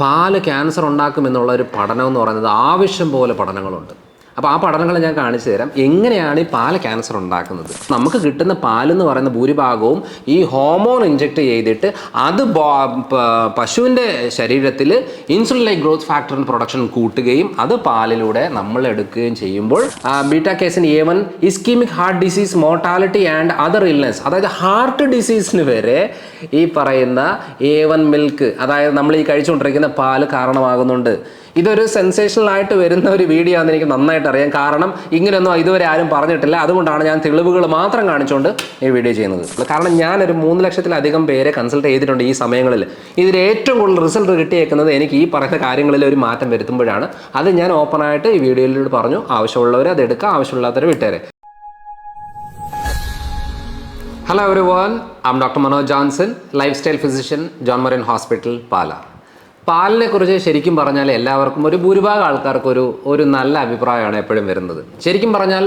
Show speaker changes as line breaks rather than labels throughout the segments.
പാൽ ക്യാൻസർ ഉണ്ടാക്കുമെന്നുള്ള ഒരു പഠനം എന്ന് പറയുന്നത് ആവശ്യം പോലെ പഠനങ്ങളുണ്ട്. അപ്പോൾ ആ പഠനങ്ങൾ ഞാൻ കാണിച്ചു തരാം. എങ്ങനെയാണ് ഈ പാൽ ക്യാൻസർ ഉണ്ടാക്കുന്നത്? നമുക്ക് കിട്ടുന്ന പാലെന്ന് പറയുന്ന ഭൂരിഭാഗവും ഈ ഹോമോൺ ഇഞ്ചെക്ട് ചെയ്തിട്ട് അത് പശുവിന്റെ ശരീരത്തിൽ ഇൻസുലിൻ ലൈക്ക് ഗ്രോത്ത് ഫാക്ടറിന്റെ പ്രൊഡക്ഷൻ കൂട്ടുകയും അത് പാലിലൂടെ നമ്മൾ എടുക്കുകയും ചെയ്യുമ്പോൾ beta casein A one ischemic heart disease mortality and other illness അതായത് ഹാർട്ട് ഡിസീസിന് വരെ ഈ പറയുന്ന എ വൺ മിൽക്ക് അതായത് നമ്മൾ ഈ കഴിച്ചുകൊണ്ടിരിക്കുന്ന പാൽ കാരണമാകുന്നുണ്ട്. ഇതൊരു സെൻസേഷണൽ ആയിട്ട് വരുന്ന ഒരു വീഡിയോ ആണെന്ന് എനിക്ക് നന്നായിട്ട് അറിയാം. കാരണം ഇങ്ങനെയൊന്നും ഇതുവരെ ആരും പറഞ്ഞിട്ടില്ല. അതുകൊണ്ടാണ് ഞാൻ തെളിവുകൾ മാത്രം കാണിച്ചുകൊണ്ട് ഈ വീഡിയോ ചെയ്യുന്നത്. കാരണം ഞാനൊരു മൂന്ന് ലക്ഷത്തിലധികം പേരെ കൺസൾട്ട് ചെയ്തിട്ടുണ്ട് ഈ സമയങ്ങളിൽ. ഇതിൽ ഏറ്റവും കൂടുതൽ റിസൾട്ട് കിട്ടിയേക്കുന്നത് എനിക്ക് ഈ പറയുന്ന കാര്യങ്ങളിൽ ഒരു മാറ്റം വരുത്തുമ്പോഴാണ്. അത് ഞാൻ ഓപ്പണായിട്ട് ഈ വീഡിയോയിലൂടെ പറഞ്ഞു. ആവശ്യമുള്ളവർ അത് എടുക്കുക ആവശ്യമില്ലാത്തവർ വിട്ടേരെ. Hello everyone I'm doctor Manoj Johnson lifestyle physician John Marian hospital Pala പാലിനെ കുറിച്ച് ശരിക്കും പറഞ്ഞാൽ എല്ലാവർക്കും ഒരു ഭൂരിഭാഗം ആൾക്കാർക്കും ഒരു ഒരു നല്ല അഭിപ്രായമാണ് എപ്പോഴും വരുന്നത്. ശരിക്കും പറഞ്ഞാൽ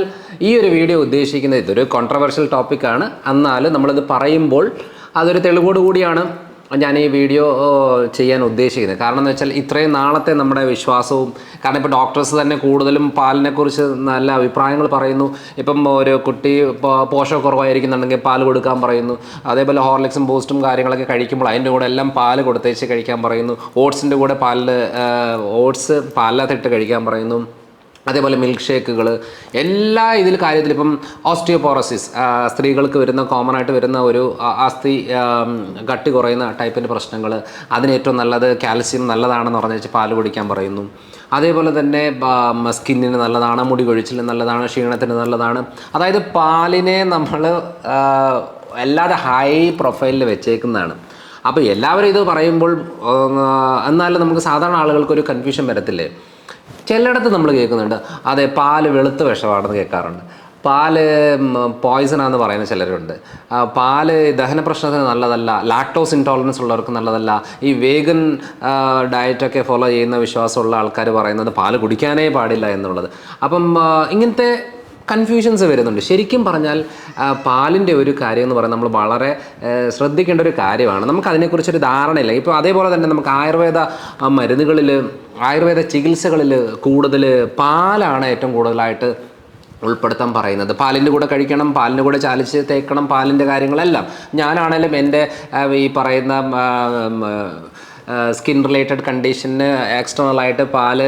ഈ ഒരു വീഡിയോ ഉദ്ദേശിക്കുന്നത് ഇതൊരു കോൺട്രവേഴ്ഷ്യൽ ടോപ്പിക്കാണ് എന്നാലും നമ്മളിത് പറയുമ്പോൾ അതൊരു തെളിവോട് കൂടിയാണ്. ഞാൻ ഈ വീഡിയോ ചെയ്യാൻ ഉദ്ദേശിക്കുന്നത്. കാരണം എന്ന് വെച്ചാൽ ഇത്രയും നാളത്തെ നമ്മുടെ വിശ്വാസവും കാരണം ഇപ്പോൾ ഡോക്ടേഴ്സ് തന്നെ കൂടുതലും പാലിനെക്കുറിച്ച് നല്ല അഭിപ്രായങ്ങൾ പറയുന്നു. ഇപ്പം ഒരു കുട്ടി പോഷകക്കുറവായിരിക്കുന്നുണ്ടെങ്കിൽ പാൽ കൊടുക്കാൻ പറയുന്നു. അതേപോലെ ഹോർലിക്സും ബൂസ്റ്റും കാര്യങ്ങളൊക്കെ കഴിക്കുമ്പോൾ അതിന്റെ കൂടെ എല്ലാം പാൽ കൊടുത്തേച്ച് കഴിക്കാൻ പറയുന്നു. ഓട്സിന്റെ കൂടെ പാലിൽ ഓട്സ് പാലിനകത്തിട്ട് കഴിക്കാൻ പറയുന്നു. അതേപോലെ മിൽക്ക് ഷേക്കുകൾ എല്ലാ ഇതിൽ കാര്യത്തിൽ ഇപ്പം ഓസ്റ്റിയോപോറസിസ് സ്ത്രീകൾക്ക് വരുന്ന കോമൺ ആയിട്ട് വരുന്ന ഒരു അസ്ഥി കട്ടി കുറയുന്ന ടൈപ്പിന്റെ പ്രശ്നങ്ങൾ. അതിന് ഏറ്റവും നല്ലത് കാൽസ്യം നല്ലതാണെന്ന് പറഞ്ഞു വെച്ചാൽ പാൽ കുടിക്കാൻ പറയുന്നു. അതേപോലെ തന്നെ സ്കിന്നിന് നല്ലതാണ് മുടി കൊഴിച്ചിൽ നല്ലതാണ് ക്ഷീണത്തിന് നല്ലതാണ്. അതായത് പാലിനെ നമ്മൾ അല്ലാതെ ഹൈ പ്രൊഫൈലിൽ വെച്ചേക്കുന്നതാണ്. അപ്പോൾ എല്ലാവരും ഇത് പറയുമ്പോൾ എന്നാലും നമുക്ക് സാധാരണ ആളുകൾക്ക് ഒരു കൺഫ്യൂഷൻ വരത്തില്ലേ? ചിലയിടത്ത് നമ്മൾ കേൾക്കുന്നുണ്ട് അതെ പാൽ വെളുത്ത വിഷമാണെന്ന് കേൾക്കാറുണ്ട്. പാൽ പോയിസണാന്ന് പറയുന്ന ചിലരുണ്ട്. പാൽ ദഹന പ്രശ്നത്തിന് നല്ലതല്ല ലാക്ടോസ് ഇൻടോളറൻസ് ഉള്ളവർക്ക് നല്ലതല്ല. ഈ വേഗൻ ഡയറ്റൊക്കെ ഫോളോ ചെയ്യുന്ന വിശ്വാസമുള്ള ആൾക്കാർ പറയുന്നത് പാൽ കുടിക്കാനേ പാടില്ല എന്നുള്ളത്. അപ്പം ഇങ്ങനത്തെ കൺഫ്യൂഷൻസ് വരുന്നുണ്ട്. ശരിക്കും പറഞ്ഞാൽ പാലിന്റെ ഒരു കാര്യം എന്ന് പറയുന്നത് നമ്മൾ വളരെ ശ്രദ്ധിക്കേണ്ട ഒരു കാര്യമാണ്. നമുക്ക് അതിനെക്കുറിച്ചൊരു ധാരണയില്ല. ഇപ്പോൾ അതേപോലെ തന്നെ നമുക്ക് ആയുർവേദ മരുന്നുകളിൽ ആയുർവേദ ചികിത്സകളിൽ കൂടുതൽ പാലാണ് ഏറ്റവും കൂടുതലായിട്ട് ഉൾപ്പെടുത്താൻ പറയുന്നത്. പാലിന്റെ കൂടെ കഴിക്കണം പാലിന്റെ കൂടെ ചാലിച്ച് തേക്കണം പാലിന്റെ കാര്യങ്ങളെല്ലാം. ഞാനാണേലും എന്റെ ഈ പറയുന്ന സ്കിൻ റിലേറ്റഡ് കണ്ടീഷന് എക്സ്റ്റേണൽ ആയിട്ട് പാൽ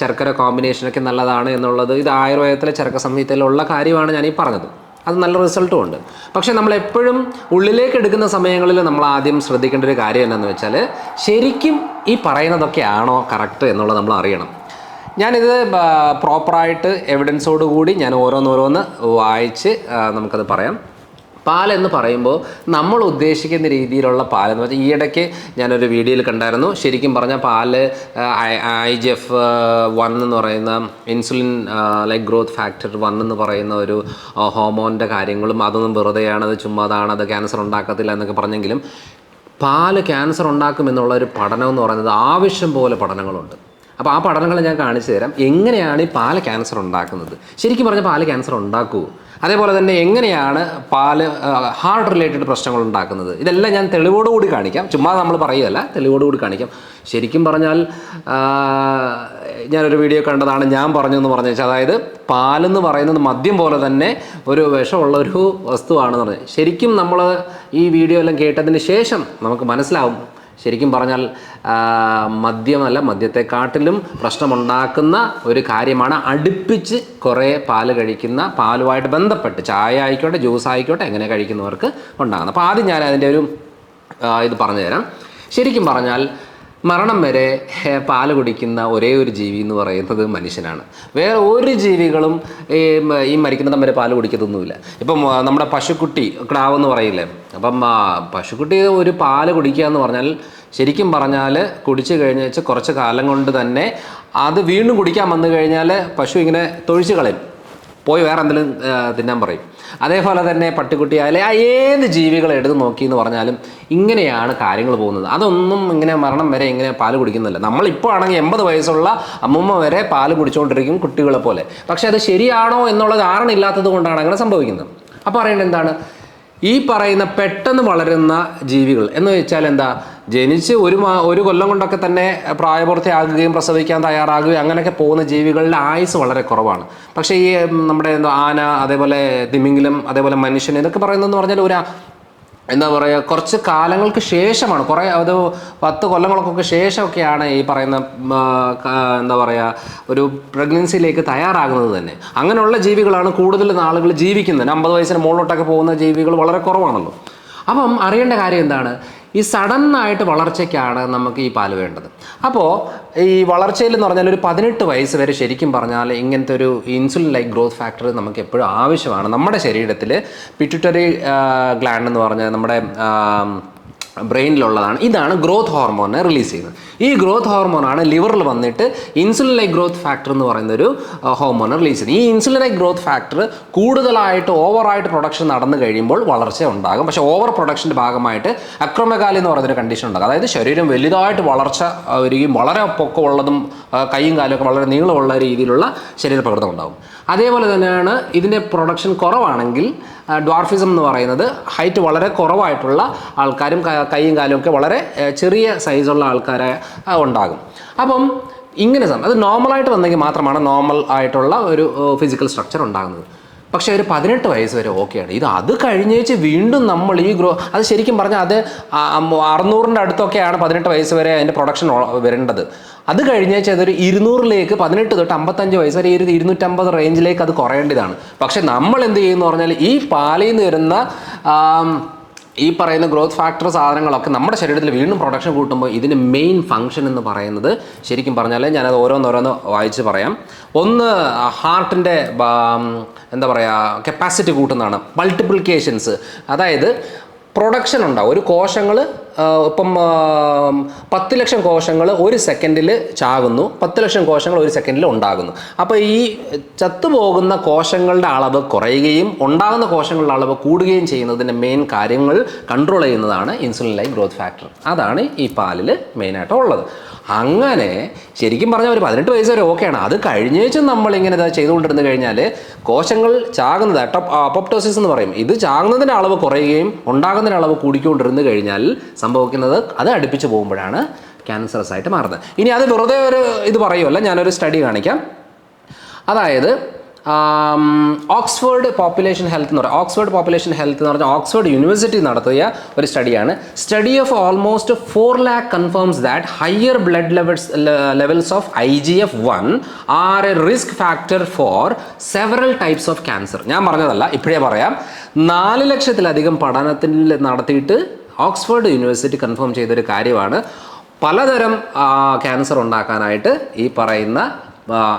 ശർക്കര കോമ്പിനേഷനൊക്കെ നല്ലതാണ് എന്നുള്ളത് ഇത് ആയുർവേദത്തിലെ ചരക്ക സംഹിതയിലുള്ള കാര്യമാണ് ഞാൻ ഈ പറഞ്ഞത്. അത് നല്ല റിസൾട്ടും ഉണ്ട്. പക്ഷേ നമ്മൾ എപ്പോഴും ഉള്ളിലേക്ക് എടുക്കുന്ന സമയങ്ങളിൽ നമ്മൾ ആദ്യം ശ്രദ്ധിക്കേണ്ട ഒരു കാര്യം എന്താണെന്ന് വെച്ചാൽ ശരിക്കും ഈ പറയുന്നതൊക്കെ ആണോ കറക്റ്റ് എന്നുള്ളത് നമ്മൾ അറിയണം. ഞാനിത് പ്രോപ്പറായിട്ട് എവിഡൻസോടുകൂടി ഞാൻ ഓരോന്നോരോന്ന് വായിച്ച് നമുക്കത് പറയാം. പാൽ എന്ന് പറയുമ്പോൾ നമ്മൾ ഉദ്ദേശിക്കുന്ന രീതിയിലുള്ള പാൽ എന്ന് വെച്ചാൽ ഈയിടയ്ക്ക് ഞാനൊരു വീഡിയോയിൽ കണ്ടായിരുന്നു. ശരിക്കും പറഞ്ഞാൽ പാൽ ഐ ജി എഫ് വൺ എന്ന് പറയുന്ന insulin like growth factor one എന്ന് പറയുന്ന ഒരു ഹോമോന്റെ കാര്യങ്ങളും അതൊന്നും വെറുതെയാണ് അത് ചുമ്മാതാണ് അത് ക്യാൻസർ ഉണ്ടാക്കത്തില്ല എന്നൊക്കെ പറഞ്ഞെങ്കിലും പാൽ ക്യാൻസർ ഉണ്ടാക്കുമെന്നുള്ള ഒരു പഠനം എന്ന് പറയുന്നത് ആവശ്യം പോലെ പഠനങ്ങളുണ്ട്. അപ്പോൾ ആ പഠനങ്ങൾ ഞാൻ കാണിച്ചു തരാം. എങ്ങനെയാണ് ഈ പാൽ ക്യാൻസർ ഉണ്ടാക്കുന്നത്? ശരിക്കും പറഞ്ഞാൽ പാൽ ക്യാൻസർ ഉണ്ടാക്കുമോ അതേപോലെ തന്നെ എങ്ങനെയാണ് പാൽ ഹാർട്ട് റിലേറ്റഡ് പ്രശ്നങ്ങൾ ഉണ്ടാക്കുന്നത്? ഇതെല്ലാം ഞാൻ തെളിവോടുകൂടി കാണിക്കാം. ചുമ്മാ നമ്മൾ പറയുകയല്ല തെളിവോടുകൂടി കാണിക്കാം. ശരിക്കും പറഞ്ഞാൽ ഞാനൊരു വീഡിയോ കണ്ടതാണ് ഞാൻ പറഞ്ഞതെന്ന് പറഞ്ഞു വെച്ചാൽ അതായത് പാലെന്ന് പറയുന്നത് മദ്യം പോലെ തന്നെ ഒരു വിഷമുള്ള ഒരു വസ്തുവാണെന്ന് പറഞ്ഞത് ശരിക്കും നമ്മൾ ഈ വീഡിയോ എല്ലാം കേട്ടതിന് ശേഷം നമുക്ക് മനസ്സിലാവും ശരിക്കും പറഞ്ഞാൽ മദ്യമല്ല മദ്യത്തെക്കാട്ടിലും പ്രശ്നമുണ്ടാക്കുന്ന ഒരു കാര്യമാണ് അടുപ്പിച്ച് കുറേ പാൽ കഴിക്കുന്ന പാലുമായിട്ട് ബന്ധപ്പെട്ട് ചായ ആയിക്കോട്ടെ ജ്യൂസ് ആയിക്കോട്ടെ എങ്ങനെ കഴിക്കുന്നവർക്ക് ഉണ്ടാകുന്നത് അപ്പോൾ ആദ്യം ഞാൻ അതിന്റെ ഒരു ഇത് പറഞ്ഞു തരാം. ശരിക്കും പറഞ്ഞാൽ മരണം വരെ പാൽ കുടിക്കുന്ന ഒരേ ഒരു ജീവി എന്ന് പറയുന്നത് മനുഷ്യനാണ്. വേറെ ഒരു ജീവികളും ഈ മരിക്കുന്ന വരെ പാൽ കുടിക്കത്തൊന്നുമില്ല. ഇപ്പം നമ്മുടെ പശുക്കുട്ടി ക്ടാവ് എന്ന് പറയില്ലേ? അപ്പം പശുക്കുട്ടി ഒരു പാൽ കുടിക്കുക എന്ന് പറഞ്ഞാൽ ശരിക്കും പറഞ്ഞാൽ കുടിച്ചു കഴിഞ്ഞ കുറച്ച് കാലം കൊണ്ട് തന്നെ അത് വീണ്ടും കുടിക്കാൻ വന്നു കഴിഞ്ഞാൽ പശു ഇങ്ങനെ തൊഴിച്ച് കളയും. പോയി വേറെ എന്തെങ്കിലും തിന്നാൻ പറയും. അതേപോലെ തന്നെ പട്ടിക്കുട്ടിയായാലും ആ ഏത് ജീവികളെ എടുത്ത് നോക്കി എന്ന് പറഞ്ഞാലും ഇങ്ങനെയാണ് കാര്യങ്ങൾ പോകുന്നത്. അതൊന്നും ഇങ്ങനെ മരണം വരെ ഇങ്ങനെ പാൽ കുടിക്കുന്നില്ല. നമ്മളിപ്പോൾ ആണെങ്കിൽ എൺപത് വയസ്സുള്ള അമ്മൂമ്മ വരെ പാൽ കുടിച്ചുകൊണ്ടിരിക്കും കുട്ടികളെ പോലെ. പക്ഷെ അത് ശരിയാണോ എന്നുള്ള ധാരണ ഇല്ലാത്തത് കൊണ്ടാണ് അങ്ങനെ സംഭവിക്കുന്നത്. അപ്പോൾ പറയേണ്ടത് എന്താണ്? ഈ പറയുന്ന പെട്ടെന്ന് വളരുന്ന ജീവികൾ എന്ന് വെച്ചാൽ എന്താ? ജനിച്ച് ഒരു മാ ഒരു കൊല്ലം കൊണ്ടൊക്കെ തന്നെ പ്രായപൂർത്തിയാകുകയും പ്രസവിക്കാൻ തയ്യാറാകുകയും അങ്ങനെയൊക്കെ പോകുന്ന ജീവികളുടെ ആയുസ് വളരെ കുറവാണ്. പക്ഷേ ഈ നമ്മുടെ എന്തോ ആന അതേപോലെ തിമിംഗലം അതേപോലെ മനുഷ്യൻ ഇതൊക്കെ പറയുന്നതെന്ന് പറഞ്ഞാൽ ഒരു എന്താ പറയുക കുറച്ച് കാലങ്ങൾക്ക് ശേഷമാണ്. കുറേ അത് പത്ത് കൊല്ലങ്ങൾക്കൊക്കെ ശേഷമൊക്കെയാണ് ഈ പറയുന്ന എന്താ പറയുക ഒരു പ്രഗ്നൻസിയിലേക്ക് തയ്യാറാകുന്നത് തന്നെ. അങ്ങനെയുള്ള ജീവികളാണ് കൂടുതൽ നാളുകൾ ജീവിക്കുന്നത്. അമ്പത് വയസ്സിന് മുകളിലോട്ടൊക്കെ പോകുന്ന ജീവികൾ വളരെ കുറവാണല്ലോ. അപ്പം അറിയേണ്ട കാര്യം എന്താണ്? ഈ സഡൻ ആയിട്ട് വളർച്ചയ്ക്കാണ് നമുക്ക് ഈ പാൽ വേണ്ടത്. അപ്പോൾ ഈ വളർച്ചയിൽ എന്ന് പറഞ്ഞാൽ ഒരു പതിനെട്ട് വയസ്സ് വരെ ശരിക്കും പറഞ്ഞാൽ ഇങ്ങനത്തെ ഒരു ഇൻസുലിൻ ലൈക്ക് ഗ്രോത്ത് ഫാക്ടർ നമുക്ക് എപ്പോഴും ആവശ്യമാണ്. നമ്മുടെ ശരീരത്തിൽ പിറ്റുറ്ററി ഗ്ലാൻഡ് എന്ന് പറഞ്ഞാൽ നമ്മുടെ ബ്രെയിനിലുള്ളതാണ്. ഇതാണ് ഗ്രോത്ത് ഹോർമോണിനെ റിലീസ് ചെയ്യുന്നത്. ഈ ഗ്രോത്ത് ഹോർമോണാണ് ലിവറിൽ വന്നിട്ട് ഇൻസുലിൻ ഗ്രോത്ത് ഫാക്ടർ എന്ന് പറയുന്ന ഒരു ഹോർമോൺ റിലീസ് ചെയ്യുന്നത്. ഈ ഇൻസുലിൻ ഗ്രോത്ത് ഫാക്ടർ കൂടുതലായിട്ട് ഓവറായിട്ട് പ്രൊഡക്ഷൻ നടന്നു കഴിയുമ്പോൾ വളർച്ച ഉണ്ടാകും. പക്ഷേ ഓവർ പ്രൊഡക്ഷന്റെ ഭാഗമായിട്ട് അക്രമകാലി എന്ന് പറയുന്നൊരു കണ്ടീഷൻ ഉണ്ടാകും. അതായത് ശരീരം വലുതായിട്ട് വളർച്ച വരികയും വളരെ പൊക്കമുള്ളതും കൈയും കാലും ഒക്കെ വളരെ നീളമുള്ള രീതിയിലുള്ള ശരീരപ്രകൃതം ഉണ്ടാകും. അതേപോലെ തന്നെയാണ് ഇതിന്റെ പ്രൊഡക്ഷൻ കുറവാണെങ്കിൽ ഡ്വാർഫിസം എന്ന് പറയുന്നത് ഹൈറ്റ് വളരെ കുറവായിട്ടുള്ള ആൾക്കാരും കൈയും കാലും ഒക്കെ വളരെ ചെറിയ സൈസുള്ള ആൾക്കാരെ ഉണ്ടാകും. അപ്പം ഇങ്ങനെ അത് നോർമലായിട്ട് വന്നെങ്കിൽ മാത്രമാണ് നോർമൽ ആയിട്ടുള്ള ഒരു ഫിസിക്കൽ സ്ട്രക്ചർ ഉണ്ടാകുന്നത്. പക്ഷേ ഒരു പതിനെട്ട് വയസ്സ് വരെ ഓക്കെയാണ് ഇത് അത് കഴിഞ്ഞേച്ച് വീണ്ടും നമ്മൾ ഈ ഗ്രോ അത് ശരിക്കും പറഞ്ഞാൽ അത് അറുന്നൂറിന്റെ അടുത്തൊക്കെയാണ് പതിനെട്ട് വയസ്സ് വരെ അതിന്റെ പ്രൊഡക്ഷൻ വരേണ്ടത്. അത് കഴിഞ്ഞാൽ അതൊരു ഇരുന്നൂറിലേക്ക് പതിനെട്ട് തൊട്ട് അമ്പത്തഞ്ച് വയസ്സ് വരെ ഒരു ഇരുന്നൂറ്റമ്പത് റേഞ്ചിലേക്ക് അത് കുറയേണ്ടതാണ്. പക്ഷെ നമ്മൾ എന്ത് ചെയ്യുമെന്ന് പറഞ്ഞാൽ ഈ പാലിൽ നിന്ന് വരുന്ന ഈ പറയുന്ന ഗ്രോത്ത് ഫാക്ടർ സാധനങ്ങളൊക്കെ നമ്മുടെ ശരീരത്തിൽ വീണ്ടും പ്രൊഡക്ഷൻ കൂട്ടുമ്പോൾ ഇതിന് മെയിൻ ഫങ്ഷൻ എന്ന് പറയുന്നത് ശരിക്കും പറഞ്ഞാൽ ഞാനത് ഓരോന്നോരോന്ന് വായിച്ച് പറയാം. ഒന്ന് ഹാർട്ടിന്റെ എന്താ പറയുക കപ്പാസിറ്റി കൂട്ടുന്നതാണ്. മൾട്ടിപ്ലിക്കേഷൻസ് അതായത് പ്രൊഡക്ഷൻ ഉണ്ടാവും. ഒരു കോശങ്ങൾ ഇപ്പം പത്ത് ലക്ഷം കോശങ്ങൾ ഒരു സെക്കൻഡിൽ ചാകുന്നു. പത്ത് ലക്ഷം കോശങ്ങൾ ഒരു സെക്കൻഡിൽ ഉണ്ടാകുന്നു. അപ്പോൾ ഈ ചത്തുപോകുന്ന കോശങ്ങളുടെ അളവ് കുറയുകയും ഉണ്ടാകുന്ന കോശങ്ങളുടെ അളവ് കൂടുകയും ചെയ്യുന്നതിന്റെ മെയിൻ കാര്യങ്ങൾ കൺട്രോൾ ചെയ്യുന്നതാണ് ഇൻസുലിൻ ലൈക്ക് ഗ്രോത്ത് ഫാക്ടർ അതാണ് ഈ പാലിൽ മെയിനായിട്ട് ഉള്ളത്. അങ്ങനെ ശരിക്കും പറഞ്ഞാൽ ഒരു പതിനെട്ട് വയസ്സ് വരെ ഓക്കെയാണ്. അത് കഴിഞ്ഞേച്ചും നമ്മൾ ഇങ്ങനെ ചെയ്തുകൊണ്ടിരുന്ന് കഴിഞ്ഞാൽ കോശങ്ങൾ ചാകുന്നത് അപ്പോപ്റ്റോസിസ് എന്ന് പറയും. ഇത് ചാകുന്നതിന്റെ അളവ് കുറയുകയും ഉണ്ടാകുന്നതിന്റെ അളവ് കൂടിക്കൊണ്ടിരുന്നു കഴിഞ്ഞാൽ സംഭവിക്കുന്നത് അത് അടുപ്പിച്ച് പോകുമ്പോഴാണ് ക്യാൻസറസ് ആയിട്ട് മാറുന്നത്. ഇനി അത് വെറുതെ ഒരു ഇത് പറയുമല്ല ഞാനൊരു സ്റ്റഡി കാണിക്കാം. അതായത് ഓക്സ്ഫോർഡ് പോപ്പുലേഷൻ ഹെൽത്ത് എന്ന് പറയുക ഓക്സ്ഫോർഡ് പോപ്പുലേഷൻ ഹെൽത്ത് എന്ന് പറഞ്ഞാൽ ഓക്സ്ഫോർഡ് യൂണിവേഴ്സിറ്റി നടത്തിയ ഒരു സ്റ്റഡിയാണ്. Study of almost four lakh confirms that higher blood levels levels of I G F one are a risk factor for several types of cancer. ഞാൻ പറഞ്ഞതല്ല ഇപ്പോഴേ പറയാം. നാല് ലക്ഷത്തിലധികം പഠനത്തിൽ നടത്തിയിട്ട് ഓക്സ്ഫോർഡ് യൂണിവേഴ്സിറ്റി കൺഫേം ചെയ്തൊരു കാര്യമാണ്. പലതരം ക്യാൻസർ ഉണ്ടാക്കാനായിട്ട് ഈ പറയുന്ന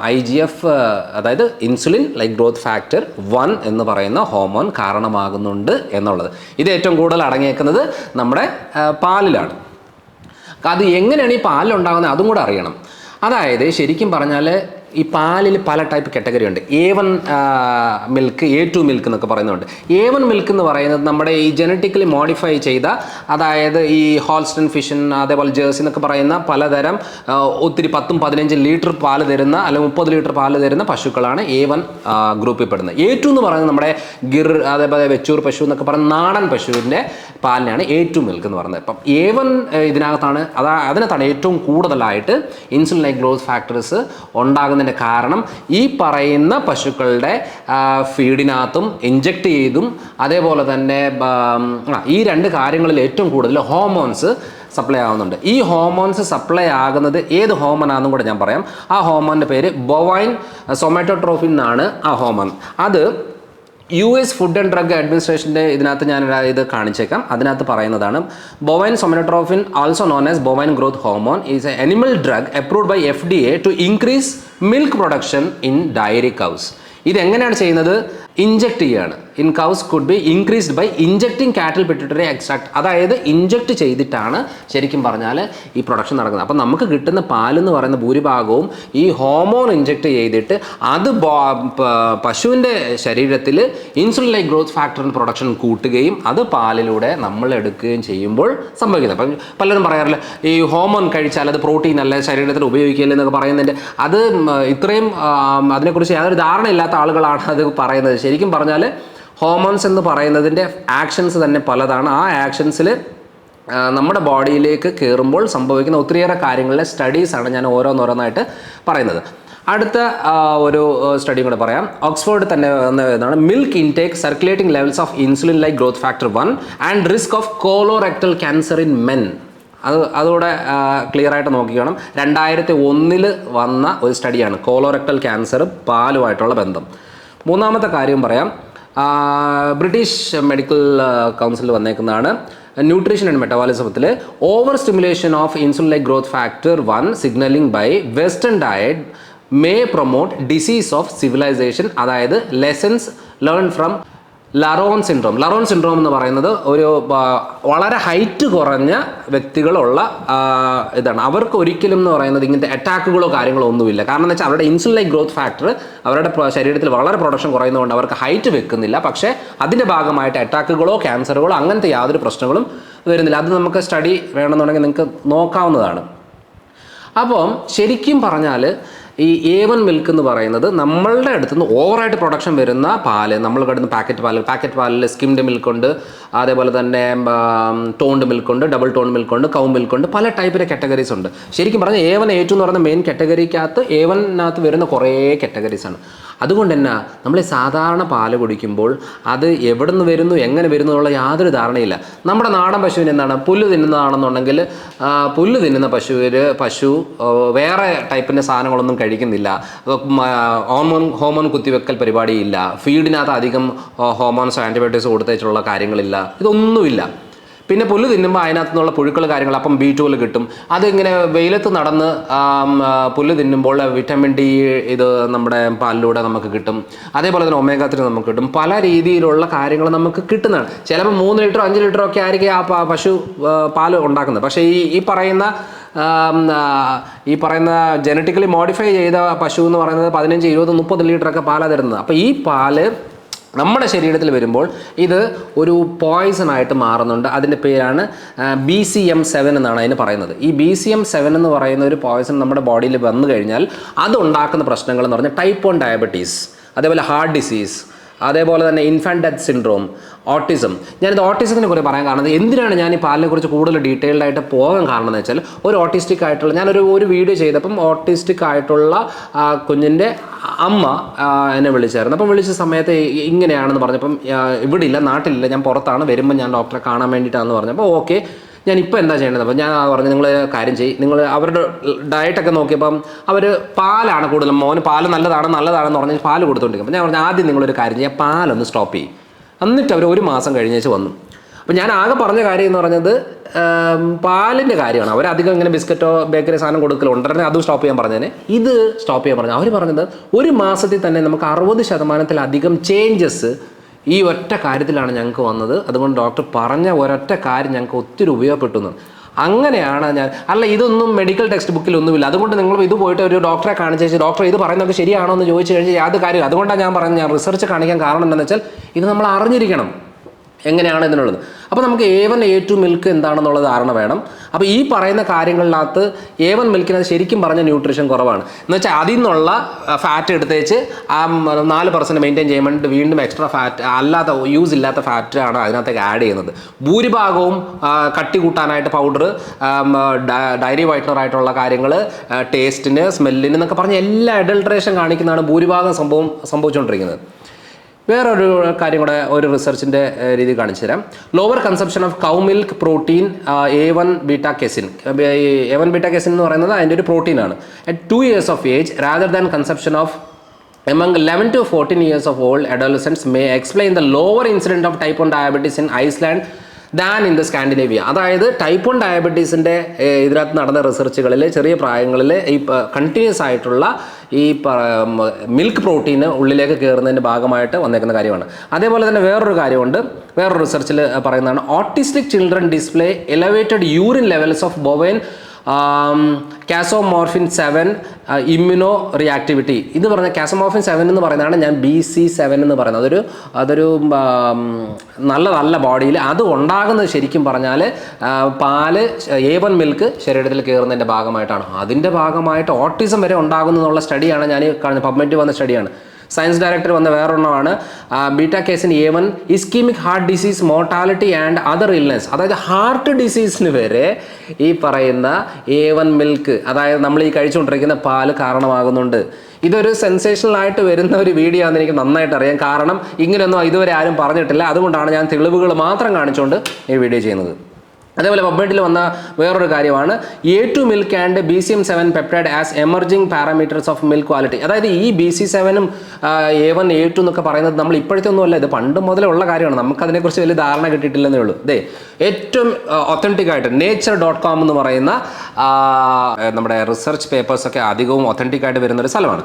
ഐ ജി എഫ് അതായത് insulin like growth factor one എന്ന് പറയുന്ന ഹോമോൺ കാരണമാകുന്നുണ്ട് എന്നുള്ളത്. ഇത് ഏറ്റവും കൂടുതൽ അടങ്ങിയേക്കുന്നത് നമ്മുടെ പാലിലാണ്. അത് എങ്ങനെയാണ് ഈ പാലിലുണ്ടാകുന്നത് അതും കൂടെ അറിയണം. അതായത് ശരിക്കും പറഞ്ഞാൽ ഈ പാലിൽ പല ടൈപ്പ് കാറ്റഗറി ഉണ്ട്. A one milk A two milk എന്നൊക്കെ പറയുന്നുണ്ട്. എ വൺ മിൽക്ക് എന്ന് പറയുന്നത് നമ്മുടെ ഈ ജനറ്റിക്കലി മോഡിഫൈ ചെയ്ത അതായത് ഈ ഹോൾസ്റ്റൺ ഫിഷൻ അതേപോലെ ജേഴ്സി എന്നൊക്കെ പറയുന്ന പലതരം ഒത്തിരി പത്തും പതിനഞ്ചും ലിറ്റർ പാൽ തരുന്ന അല്ലെങ്കിൽ മുപ്പത് ലിറ്റർ പാൽ തരുന്ന പശുക്കളാണ് എ വൺ ഗ്രൂപ്പിൽ പെടുന്നത്. എ ടു എന്ന് പറയുന്നത് നമ്മുടെ ഗിർ അതേപോലെ വെച്ചൂർ പശു എന്നൊക്കെ പറയുന്ന നാടൻ പശുവിന്റെ പാലിനാണ് എ ടു മിൽക്ക് എന്ന് പറയുന്നത്. അപ്പം എ വൺ ഇതിനകത്താണ് അതാ അതിനകത്താണ് ഏറ്റവും കൂടുതലായിട്ട് ഇൻസുലിൻ ഗ്രോത്ത് ഫാക്ടേഴ്സ് ഉണ്ടാകുന്നതിന്റെ കാരണം ഈ പറയുന്ന പശുക്കളുടെ ഫീഡിനകത്തും ഇഞ്ചക്ട് ചെയ്തും അതേപോലെ തന്നെ ഈ രണ്ട് കാര്യങ്ങളിൽ ഏറ്റവും കൂടുതൽ ഹോർമോൺസ് സപ്ലൈ ആവുന്നുണ്ട്. ഈ ഹോർമോൺസ് സപ്ലൈ ആകുന്നത് ഏത് ഹോർമോൺ ആണെന്നും കൂടെ ഞാൻ പറയാം. ആ ഹോർമോണിന്റെ പേര് ബൊവൈൻ സൊമാറ്റോട്രോഫിൻ എന്നാണ് ആ ഹോർമോൺ അത് U S food and drug അഡ്മിനിസ്ട്രേഷന്റെ ഇതിനകത്ത് ഞാൻ ഇത് കാണിച്ചേക്കാം. അതിനകത്ത് പറയുന്നതാണ് bovine somatotrophin also known as bovine growth hormone is a animal drug approved by F D A to increase milk production in dairy cows ഇതെങ്ങനെയാണ് ചെയ്യുന്നത്? ഇഞ്ചക്ട് ചെയ്യുകയാണ് in cows could be increased by injecting cattle pituitary extract അതായത് inject ചെയ്തിട്ടാണ് ശരിക്കും പറഞ്ഞാൽ ഈ production നടക്കുന്നത്. അപ്പം നമുക്ക് കിട്ടുന്ന പാലെന്ന് പറയുന്ന ഭൂരിഭാഗവും ഈ ഹോമോൺ ഇഞ്ചക്ട് ചെയ്തിട്ട് അത് പശുവിന്റെ ശരീരത്തിൽ ഇൻസുലിൻ ലൈക്ക് ഗ്രോത്ത് ഫാക്ടറിന്റെ പ്രൊഡക്ഷൻ കൂട്ടുകയും അത് പാലിലൂടെ നമ്മൾ എടുക്കുകയും ചെയ്യുമ്പോൾ സംഭവിക്കുന്നത്. അപ്പം പലരും പറയാറില്ല ഈ ഹോമോൺ കഴിച്ചാൽ അത് പ്രോട്ടീൻ അല്ല ശരീരത്തിൽ ഉപയോഗിക്കില്ല എന്നൊക്കെ പറയുന്നുണ്ട് അത് ഇത്രയും അതിനെക്കുറിച്ച് യാതൊരു ധാരണയില്ലാത്ത ആളുകളാണ് അത് പറയുന്നത്. ശരിക്കും പറഞ്ഞാൽ ഹോർമോൺസ് എന്ന് പറയുന്നതിന്റെ ആക്ഷൻസ് തന്നെ പലതാണ്. ആ ആക്ഷൻസിൽ നമ്മുടെ ബോഡിയിലേക്ക് കയറുമ്പോൾ സംഭവിക്കുന്ന ഒത്തിരിയേറെ കാര്യങ്ങളിലെ സ്റ്റഡീസാണ് ഞാൻ ഓരോന്നോരോന്നായിട്ട് പറയുന്നത്. അടുത്ത ഒരു സ്റ്റഡിയും കൂടെ പറയാം. ഓക്സ്ഫോർഡ് തന്നെ വന്ന ഇതാണ്. Milk intake circulating levels of insulin like growth factor one and risk of colorectal cancer in men അത് അതുകൂടെ ക്ലിയർ ആയിട്ട് നോക്കിക്കണം. രണ്ടായിരത്തി ഒന്നിൽ വന്ന ഒരു സ്റ്റഡിയാണ് കോലോറെക്ടൽ ക്യാൻസർ പാലുമായിട്ടുള്ള ബന്ധം. മൂന്നാമത്തെ കാര്യം പറയാം. ബ്രിട്ടീഷ് മെഡിക്കൽ കൗൺസിൽ വന്നേക്കുന്നതാണ്. Nutrition and മെറ്റബോളിസത്തിൽ over stimulation of insulin growth factor one signalling by western diet may promote disease of civilization അതായത് lessons learn from Laron syndrome Laron syndrome എന്ന് പറയുന്നത് ഒരു വളരെ ഹൈറ്റ് കുറഞ്ഞ വ്യക്തികളുള്ള ഇതാണ്. അവർക്ക് ഒരിക്കലും എന്ന് പറയുന്നത് ഇങ്ങനത്തെ അറ്റാക്കുകളോ കാര്യങ്ങളോ ഒന്നുമില്ല. കാരണം എന്ന് വെച്ചാൽ അവരുടെ ഇൻസുലിൻ ഗ്രോത്ത് ഫാക്ടർ അവരുടെ ശരീരത്തിൽ വളരെ പ്രൊഡക്ഷൻ കുറയുന്നതുകൊണ്ട് അവർക്ക് ഹൈറ്റ് വെക്കുന്നില്ല. പക്ഷേ അതിന്റെ ഭാഗമായിട്ട് അറ്റാക്കുകളോ ക്യാൻസറുകളോ അങ്ങനത്തെ യാതൊരു പ്രശ്നങ്ങളും വരുന്നില്ല. അത് നമുക്ക് സ്റ്റഡി വേണമെന്നുണ്ടെങ്കിൽ നിങ്ങൾക്ക് നോക്കാവുന്നതാണ്. അപ്പം ശരിക്കും പറഞ്ഞാൽ ഈ എ വൺ മിൽക്ക് എന്ന് പറയുന്നത് നമ്മളുടെ അടുത്ത് നിന്ന് ഓവറായിട്ട് പ്രൊഡക്ഷൻ വരുന്ന പാൽ. നമ്മൾ കിടന്ന് പാക്കറ്റ് പാൽ. പാക്കറ്റ് പാലിൽ സ്കിംഡ് മിൽക്ക് ഉണ്ട്. അതേപോലെ തന്നെ ടോണ്ട് മിൽക്ക് ഉണ്ട് ഡബിൾ ടോൺ മിൽക്ക് ഉണ്ട് കൗ മിൽക്ക് ഉണ്ട്. പല ടൈപ്പിലെ കാറ്റഗറീസ് ഉണ്ട്. ശരിക്കും പറഞ്ഞാൽ എ വൺ എ ടു എന്ന് പറയുന്ന മെയിൻ കാറ്റഗറിക്കകത്ത് എ വണ്ണിനകത്ത് വരുന്ന കുറേ കാറ്റഗറീസ് ആണ്. അതുകൊണ്ട് തന്നെ നമ്മൾ സാധാരണ പാൽ കുടിക്കുമ്പോൾ അത് എവിടെ നിന്ന് വരുന്നു എങ്ങനെ വരുന്നു എന്നുള്ള യാതൊരു ധാരണയില്ല. നമ്മുടെ നാടൻ പശുവിന് എന്താണ്? പുല്ല് തിന്നുന്നതാണെന്നുണ്ടെങ്കിൽ പുല്ല് തിന്നുന്ന പശുവിൽ പശു വേറെ ടൈപ്പിന്റെ സാധനങ്ങളൊന്നും കഴിക്കുന്നില്ല. ഹോമോൺ ഹോമോൺ ഹോർമോൺ ഹോർമോൺ കുത്തിവെക്കൽ പരിപാടിയില്ല. ഫീഡിനകത്ത് അധികം ഹോമോൺസ് ആന്റിബയോട്ടിക്സ് കൊടുത്തേച്ചുള്ള കാര്യങ്ങളില്ല. ഇതൊന്നുമില്ല. പിന്നെ പുല്ല് തിന്നുമ്പോൾ അതിനകത്തു നിന്നുള്ള പുഴുക്കൾ കാര്യങ്ങൾ അപ്പം ബി ടൂൽ കിട്ടും. അതിങ്ങനെ വെയിലത്ത് നടന്ന് പുല്ല് തിന്നുമ്പോൾ വിറ്റമിൻ ഡി ഇത് നമ്മുടെ പാലിലൂടെ നമുക്ക് കിട്ടും. അതേപോലെ തന്നെ ഒമേഗ ത്രീ നമുക്ക് കിട്ടും. പല രീതിയിലുള്ള കാര്യങ്ങൾ നമുക്ക് കിട്ടുന്നതാണ്. ചിലപ്പോൾ മൂന്ന് ലിറ്ററോ അഞ്ച് ലിറ്ററോ ഒക്കെ ആയിരിക്കും ആ പശു പാൽ ഉണ്ടാക്കുന്നത്. പക്ഷേ ഈ ഈ പറയുന്ന ഈ പറയുന്ന ജനറ്റിക്കലി മോഡിഫൈ ചെയ്ത പശു എന്ന് പറയുന്നത് പതിനഞ്ച് ഇരുപത് മുപ്പത് ലിറ്ററൊക്കെ പാലാണ് തരുന്നത്. അപ്പോൾ ഈ പാൽ നമ്മുടെ ശരീരത്തിൽ വരുമ്പോൾ ഇത് ഒരു പോയിസൺ ആയിട്ട് മാറുന്നുണ്ട്. അതിന്റെ പേരാണ് ബി സി എം സെവൻ എന്നാണ് അതിന് പറയുന്നത്. ഈ ബി സി എം സെവൻ എന്ന് പറയുന്ന ഒരു പോയിസൺ നമ്മുടെ ബോഡിയിൽ വന്നു കഴിഞ്ഞാൽ അതുണ്ടാക്കുന്ന പ്രശ്നങ്ങൾ എന്ന് പറഞ്ഞാൽ ടൈപ്പ് വൺ ഡയബറ്റീസ് അതേപോലെ ഹാർട്ട് ഡിസീസ് അതേപോലെ തന്നെ ഇൻഫാന്റ് ഡെത്ത് സിൻഡ്രോം ഓട്ടിസം ഞാനിത് ഓട്ടിസത്തിനെ കുറിച്ച് പറയാൻ കാരണം എന്തിനാണ് ഞാൻ ഈ പാലിനെ കുറിച്ച് കൂടുതൽ ഡീറ്റെയിൽഡ് ആയിട്ട് പോകാൻ കാരണം എന്ന് വെച്ചാൽ ഒരു ഓട്ടിസ്റ്റിക് ആയിട്ടുള്ള ഞാനൊരു ഒരു വീഡിയോ ചെയ്തപ്പം ഓട്ടിസ്റ്റിക് ആയിട്ടുള്ള കുഞ്ഞിന്റെ അമ്മ എന്നെ വിളിച്ചായിരുന്നു. അപ്പം വിളിച്ച സമയത്ത് ഇങ്ങനെയാണെന്ന് പറഞ്ഞപ്പം ഇവിടെ ഇല്ല നാട്ടിലില്ല ഞാൻ പുറത്താണ് വരുമ്പോൾ ഞാൻ ഡോക്ടറെ കാണാൻ വേണ്ടിയിട്ടാണെന്ന് പറഞ്ഞപ്പോൾ ഓക്കെ ഞാൻ ഇപ്പോൾ എന്താ ചെയ്യേണ്ടത്? അപ്പോൾ ഞാൻ പറഞ്ഞു നിങ്ങൾ കാര്യം ചെയ്യും. നിങ്ങൾ അവരുടെ ഡയറ്റൊക്കെ നോക്കിയപ്പം അവർ പാലാണ് കൂടുതലും. മോന് പാൽ നല്ലതാണ് നല്ലതാണെന്ന് പറഞ്ഞ് പാൽ കൊടുത്തുകൊണ്ടിരിക്കും അപ്പോൾ ഞാൻ പറഞ്ഞു ആദ്യം നിങ്ങളൊരു കാര്യം ചെയ്യുക പാലൊന്ന് സ്റ്റോപ്പ് ചെയ്യും. എന്നിട്ട് അവർ ഒരു മാസം കഴിഞ്ഞേച്ച് വന്നു. അപ്പോൾ ഞാൻ ആകെ പറഞ്ഞ കാര്യം എന്ന് പറഞ്ഞത് പാലിന്റെ കാര്യമാണ്. അവരധികം ഇങ്ങനെ ബിസ്ക്കറ്റോ ബേക്കറി സാധനം കൊടുക്കലുണ്ടെങ്കിൽ അതും സ്റ്റോപ്പ് ചെയ്യാൻ പറഞ്ഞതിന് ഇത് സ്റ്റോപ്പ് ചെയ്യാൻ പറഞ്ഞു അവർ പറഞ്ഞത് ഒരു മാസത്തിൽ തന്നെ നമുക്ക് അറുപത് ശതമാനത്തിലധികം ചേഞ്ചസ് ഈ ഒറ്റ കാര്യത്തിലാണ് ഞങ്ങൾക്ക് വന്നത്. അതുകൊണ്ട് ഡോക്ടർ പറഞ്ഞ ഒരൊറ്റ കാര്യം ഞങ്ങൾക്ക് ഒത്തിരി ഉപയോഗപ്പെട്ടു അങ്ങനെയാണ് ഞാൻ അല്ല ഇതൊന്നും മെഡിക്കൽ ടെക്സ്റ്റ് ബുക്കിലൊന്നുമില്ല അതുകൊണ്ട് നിങ്ങൾ ഇത് പോയിട്ട് ഒരു ഡോക്ടറെ കാണിച്ചു ഡോക്ടർ ഇത് പറയുന്നത് ശരിയാണോ? എന്ന് ചോദിച്ചു കഴിഞ്ഞാൽ യാതൊരു കാര്യം അതുകൊണ്ടാണ് ഞാൻ പറഞ്ഞത്. ഞാൻ റിസർച്ച് കാണിക്കാൻ കാരണം എന്താണെന്ന് വെച്ചാൽ ഇത് നമ്മൾ അറിഞ്ഞിരിക്കണം. എങ്ങനെയാണ് ഇതിനുള്ളത്? അപ്പോൾ നമുക്ക് A one A two milk എന്താണെന്നുള്ള ധാരണ വേണം. അപ്പോൾ ഈ പറയുന്ന കാര്യങ്ങളിനകത്ത് എ വൺ മിൽക്കിനകത്ത് ശരിക്കും പറഞ്ഞ ന്യൂട്രീഷൻ കുറവാണ്. എന്ന് വെച്ചാൽ അതിൽ നിന്നുള്ള ഫാറ്റ് എടുത്തേച്ച് ആ നാല് പെർസെന്റ് മെയിന്റെയിൻ ചെയ്യാൻ വേണ്ടി വീണ്ടും എക്സ്ട്രാ ഫാറ്റ് അല്ലാത്ത യൂസ് ഇല്ലാത്ത ഫാറ്റാണ് അതിനകത്തേക്ക് ആഡ് ചെയ്യുന്നത്. ഭൂരിഭാഗവും കട്ടി കൂട്ടാനായിട്ട് പൗഡർ ഡയറി വൈറ്റ്നർ ആയിട്ടുള്ള കാര്യങ്ങൾ ടേസ്റ്റിന് സ്മെല്ലിന് എന്നൊക്കെ പറഞ്ഞ് എല്ലാ അഡൾട്രേഷൻ കാണിക്കുന്നതാണ് ഭൂരിഭാഗം സംഭവം സംഭവിച്ചുകൊണ്ടിരിക്കുന്നത് വേറൊരു കാര്യം കൂടെ ഒരു റിസർച്ചിന്റെ രീതി കാണിച്ചു തരാം. Lower consumption of cow milk protein A one beta casein A one beta casein എന്ന് പറയുന്നത് അതിന്റെ ഒരു പ്രോട്ടീനാണ് at two years of age rather than consumption of among 11 to 14 years of old adolescents may explain the lower incidence of type 1 diabetes in Iceland than in the Scandinavia അതായത് type one ഡയബറ്റീസിന്റെ ഇതിനകത്ത് നടന്ന റിസർച്ചുകളിൽ ചെറിയ പ്രായങ്ങളിൽ ഈ continuous ആയിട്ടുള്ള ഈ milk protein ഉള്ളിലേക്ക് കയറുന്നതിന്റെ ഭാഗമായിട്ട് വന്നേക്കുന്ന കാര്യമാണ്. അതേപോലെ തന്നെ വേറൊരു കാര്യമുണ്ട്. വേറൊരു റിസർച്ചിൽ പറയുന്നതാണ് autistic children display elevated urine levels of bovine casomorphin seven immunoreactivity. ഇത് പറഞ്ഞ കാസോമോർഫിൻ സെവൻ എന്ന് പറയുന്നതാണ് ഞാൻ ബി സി സെവൻ എന്ന് പറയുന്നത്. അതൊരു അതൊരു നല്ല നല്ലതല്ല ബോഡിയിൽ അത് ഉണ്ടാകുന്നത് ശരിക്കും പറഞ്ഞാൽ പാൽ എ മിൽക്ക് ശരീരത്തിൽ കയറുന്നതിന്റെ ഭാഗമായിട്ടാണ്. അതിന്റെ ഭാഗമായിട്ട് ഓട്ടിസം വരെ ഉണ്ടാകുന്നതെന്നുള്ള സ്റ്റഡിയാണ് ഞാൻ പബ്മെന്റ് വന്ന സ്റ്റഡിയാണ് സയൻസ് ഡയറക്ടർ വന്ന വേറൊരെണ്ണമാണ്. Beta casein A one ischemic heart disease mortality and other illness. അതായത് ഹാർട്ട് ഡിസീസിന് വരെ ഈ പറയുന്ന എ വൺ മിൽക്ക് അതായത് നമ്മൾ ഈ കഴിച്ചുകൊണ്ടിരിക്കുന്ന പാൽ കാരണമാകുന്നുണ്ട്. ഇതൊരു സെൻസേഷണൽ ആയിട്ട് വരുന്ന ഒരു വീഡിയോ ആണെന്ന് എനിക്ക് നന്നായിട്ട് അറിയാം. കാരണം ഇങ്ങനെയൊന്നും ഇതുവരെ ആരും പറഞ്ഞിട്ടില്ല. അതുകൊണ്ടാണ് ഞാൻ തെളിവുകൾ മാത്രം കാണിച്ചുകൊണ്ട് ഈ വീഡിയോ ചെയ്യുന്നത്. അതേപോലെ പബ്ബേഡിൽ വന്ന വേറൊരു കാര്യമാണ്. A two milk and B C M seven peptide as emerging parameters of milk quality അതായത് ഈ ബി സി സെവനും എ വൺ എ ടു എന്നൊക്കെ പറയുന്നത് നമ്മൾ ഇപ്പോഴത്തെ ഒന്നുമല്ല ഇത് പണ്ട് മുതലേ ഉള്ള കാര്യമാണ്. നമുക്ക് അതിനെക്കുറിച്ച് വലിയ ധാരണ കിട്ടിയിട്ടില്ലെന്നേ ഉള്ളൂ. ഇതേ ഏറ്റവും ഒത്തന്റിക് ആയിട്ട് നേച്ചർ ഡോട്ട് കോം എന്ന് പറയുന്ന നമ്മുടെ റിസർച്ച് പേപ്പേഴ്സൊക്കെ അധികവും ഒത്തന്റിക് ആയിട്ട് വരുന്ന ഒരു സ്ഥലമാണ്.